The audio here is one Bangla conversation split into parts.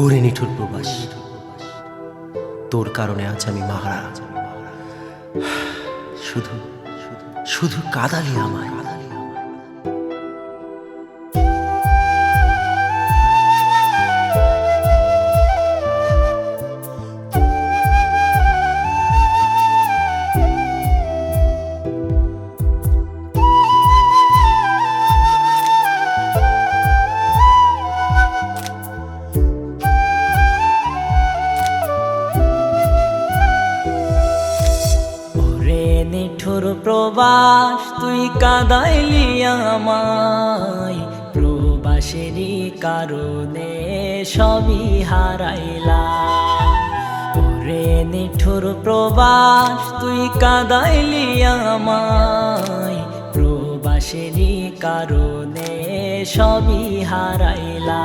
ওরে নিঠুর প্রবাস। তোর কারণে আজ আমি মাহারা শুধু শুধু কাদালি আমায়। প্রবাস তুই কাদাইলি আমায়। প্রবাসেরই কারণে সবই হারাইলা ওরে নিঠুর প্রবাস, তুই কাদাইলি আমায়। প্রবাসেরই কারণে সবই হারাইলা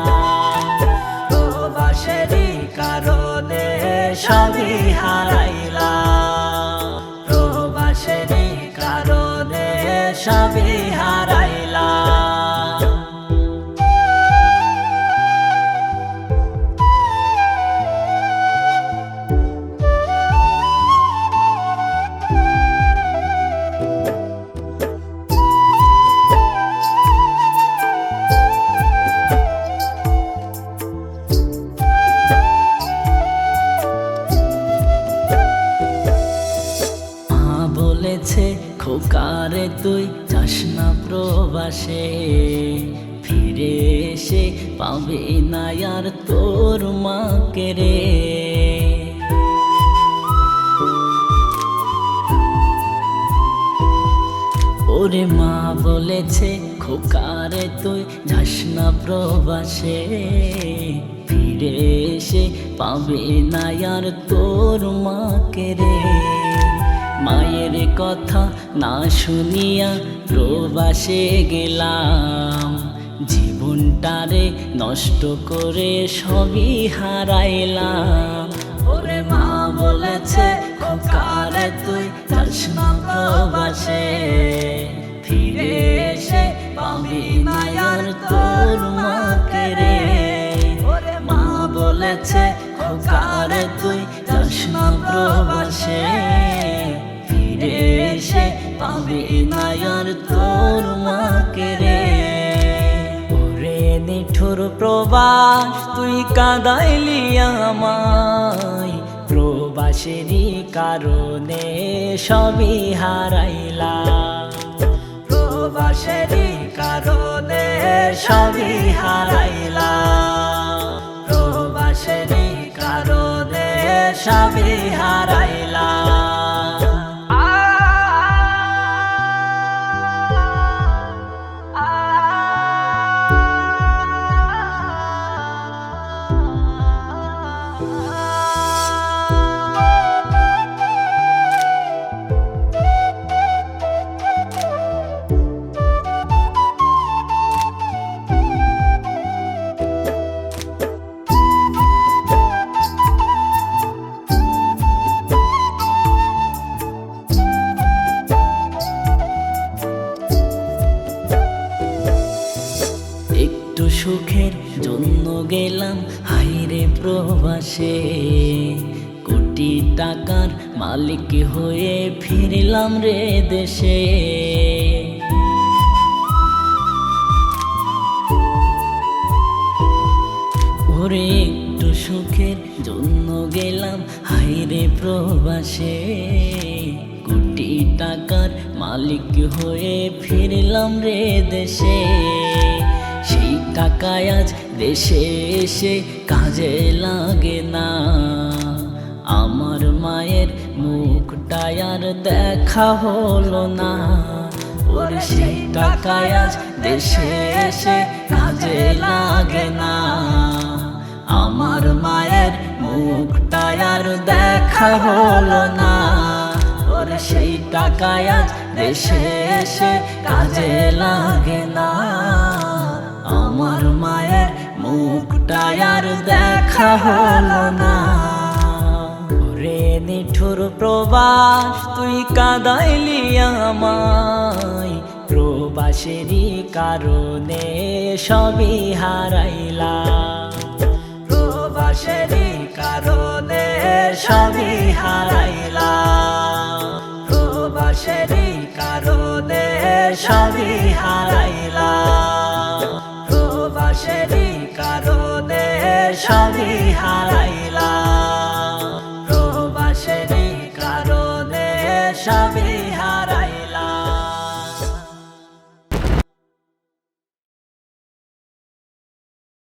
প্রবাসেরই কারণে সবই হারাইলা বলেছে, খোকারে তুই যাস না প্রবাসে। ফিরে এসে পাবে না আর তোর মাকে রে। ওরে মা বলেছে, খোকারে তুই যাস না প্রবাসে। ফিরে এসে পাবে না আর তোর মাকে রে। মায়ের কথা না শুনিয়া প্রবাসে গেলাম। জীবনটারে নষ্ট করে সবই হারাইলাম। ওরে মা বলেছে, খোকারে তুই যাস প্রবাসে। ফিরে এসে পাবি না আর তোর মাকে রে। ওরে মা বলেছে, খোকারে তুই যাস প্রবাসে। পাবি না আর তোর মাকে রে। ওরে নিঠুর প্রবাস, তুই কাদাইলি আমায়। প্রবাসেরই কারণে সবই হারাইলা প্রবাসেরই কারণে সবই হারাইলা প্রবাসেরই কারণে সবই হারাইলা সুখের জন্য গেলাম হাইরে প্রবাসে। কোটি টাকার মালিক হয়ে ফিরলাম রে দেশে। ওরে একটু সুখের জন্য গেলাম হাইরে প্রবাসে। কোটি টাকার মালিক হয়ে ফিরলাম রে দেশে। টাকায় আজ দেশে এসে কাজে লাগে না। আমার মায়ের মুখটায় আর দেখা হলো না। ওর সেই টাকায় আজ দেশে এসে কাজে লাগে না। আমার মায়ের মুখটায় আর দেখা হলো না। ওর সেই টাকায় আজ দেশে এসে কাজে লাগে না। আমার মায়ের মুখটা আর দেখা হলো না। রে নিঠুর প্রবাস, তুই কাদাইলি আমায়। প্রবাসেরই কারণে সবই হারাইলা। প্রবাসেরই কারণে সবই হারাইলা। প্রবাসেরই কারণে সবই হারাইলা। সবই হারাইলাম। প্রবাসেরই কারণে সবই